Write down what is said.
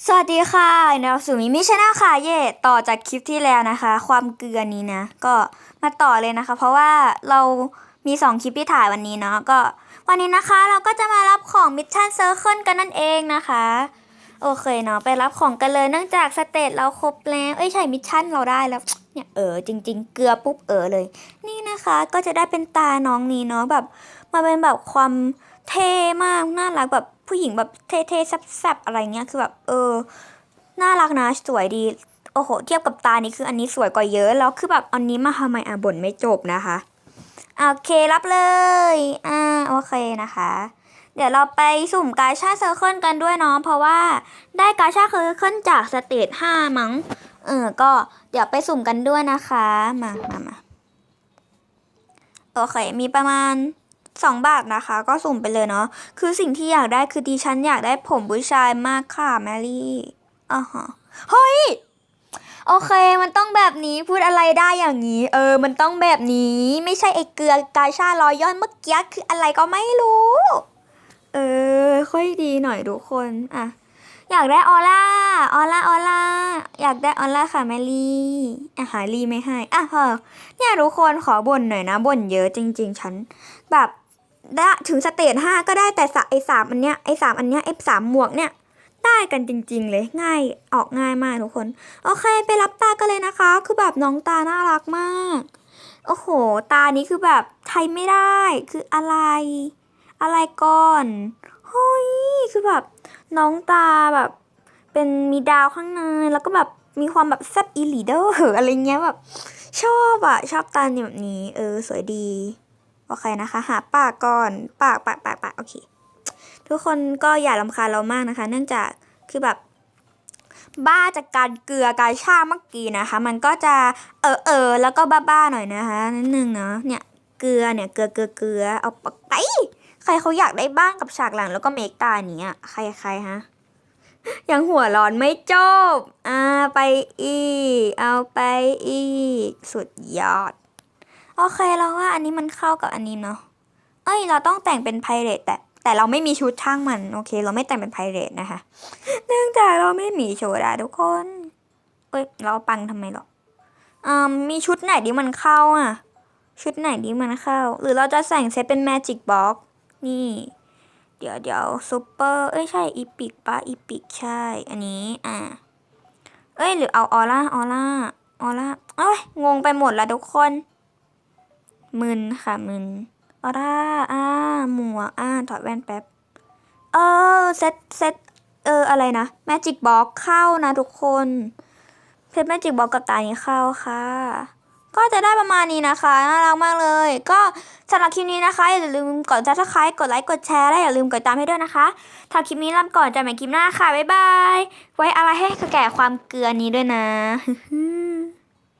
สวัสดีค่ะนาสุมิมิชแนลค่ะเย่ต่อจากคลิปที่แล้วนะคะ ความเกลือนี้นะ ก็มาต่อเลยนะคะ เพราะว่าเรามีสองคลิปที่ถ่ายวันนี้เนาะก็ วันนี้นะคะเราก็จะมารับของมิชชั่นเซอร์เคิลกันนั่นเองนะคะ โอเคเนาะไปรับของกันเลยเนื่องจากสเตจเราครบแล้ว เอ้ยใช่มิชชั่นเราได้แล้วเนี่ยเออจริง ๆ เกลือปุ๊บเออเลย นี่นะคะก็จะได้เป็นตาน้องนี้เนาะแบบมาเป็นแบบความเท่มากน่ารักแบบ ผู้หญิงแบบเท่ๆแซ่บๆอะไรเงี้ยคือแบบเออน่ารักนะสวยดี โอ้โห เทียบกับตานี่คืออันนี้สวยกว่าเยอะ แล้วคือแบบอันนี้มาทำไมอะบ่นไม่จบนะคะโอเครับเลยอ่าโอเคนะคะ เดี๋ยวเราไปสุ่มกาชาเซอร์เคิลกันด้วยเนาะเพราะว่าได้กาชาเซอร์เคิลจากสเตจห้ามั้งเออก็เดี๋ยวไปสุ่มกันด้วยนะคะ มามามาโอเค มีประมาณ สองบาทนะคะ ก็สุ่มไปเลยเนาะคือสิ่งที่อยากได้คือดิฉันอยากได้ผมผู้ชายมากค่ะแมรี่อ่าฮะเฮ้ยโอเค มันต้องแบบนี้พูดอะไรได้อย่างนี้ เออ มันต้องแบบนี้ ไม่ใช่ไอเกลือกาชาลอยย่อนเมื่อกี้คืออะไรก็ไม่รู้ เออ ค่อยดีหน่อยทุกคนอะอยากได้ออร่าออร่าออร่าอยากได้ออร่าค่ะแมลี่อะหาลี่ไม่ให้อะเหอะเนี่ยทุกคนขอบ่นหน่อยนะบ่นเยอะจริง ๆ ฉันแบบ ได้ถึงสเตจห้าก็ได้แต่ไอ้สามอันเนี้ยไอ้สามอันเนี้ยไอ้สามหมวกเนี่ยได้กันจริง ๆ เลยง่ายออกง่ายมากทุกคน โอเค ไปรับตากันเลยนะคะ คือแบบน้องตาน่ารักมาก โอ้โห ตานี้คือแบบไทยไม่ได้คืออะไร อะไรก่อนเฮ้ยคือแบบน้องตาแบบ เป็นมีดาวข้างในแล้วก็แบบมีความแบบแซบอีหลีเดอร์อะไรเงี้ยแบบ ชอบอะชอบตาแบบนี้ เออ สวยดี โอเคนะคะ หาปากก่อนปากปากปากปากโอเค ทุกคนก็อย่าลำคาญเรามากนะคะ เนื่องจากคือแบบบ้าจากการเกลือกาชาเมื่อกี้นะคะ มันก็จะเออเออแล้วก็บ้าๆหน่อยนะคะนิดนึงเนาะเนี่ยเกลือเนี่ยเกลือเกลือเกลือเอาปากไปใครเขาอยากได้บ้างกับฉากหลังแล้วก็เมกตาอย่างเนี้ยใครใครฮะยังหัวร้อนไม่จบ อ่า ไปอีก เอาไปอีก สุดยอด โอเคเราว่าอันนี้มันเข้ากับอันนี้เนาะเอ้ย เราต้องแต่งเป็นไพเรตแต่แต่เราไม่มีชุดช่างมัน โอเค เราไม่แต่งเป็นไพเรตนะคะ เนื่องจากเราไม่มีชุดอะทุกคนเอ้ยเราปังทำไมหรออ่ามีชุดไหนที่มันเข้าอะ ชุดไหนที่มันเข้า หรือเราจะใส่เซตเป็นแมจิกบ็อกนี่ เดี๋ยวเดี๋ยวซูเปอร์เอ้ยใช่อีพิกปะอีพิกใช่ อันนี้อ่าเอ้ยหรือเอาออร่าออร่าออร่าเอ้ยงงไปหมดล้วทุกคน มึนค่ะมึนออร่าอ่าหมวกอ่าถอดแว่นแป๊บ เออเซตเซตเอออะไรนะแมจิกบ็อกเข้านะทุกคนเซตแมจิกบ็อกกับตานี้เข้าค่ะ ก็จะได้ประมาณนี้นะคะน่ารักมากเลย ก็สำหรับคลิปนี้นะคะอย่าลืมกดซับสไครต์กดไลค์กดแชร์และอย่าลืมกดตามให้ด้วยนะคะถ้าคลิปนี้ลำก่อนจะใหม่คลิปหน้าค่ะบ๊ายบายไว้อะไรให้แก่ความเกลือนี้ด้วยนะ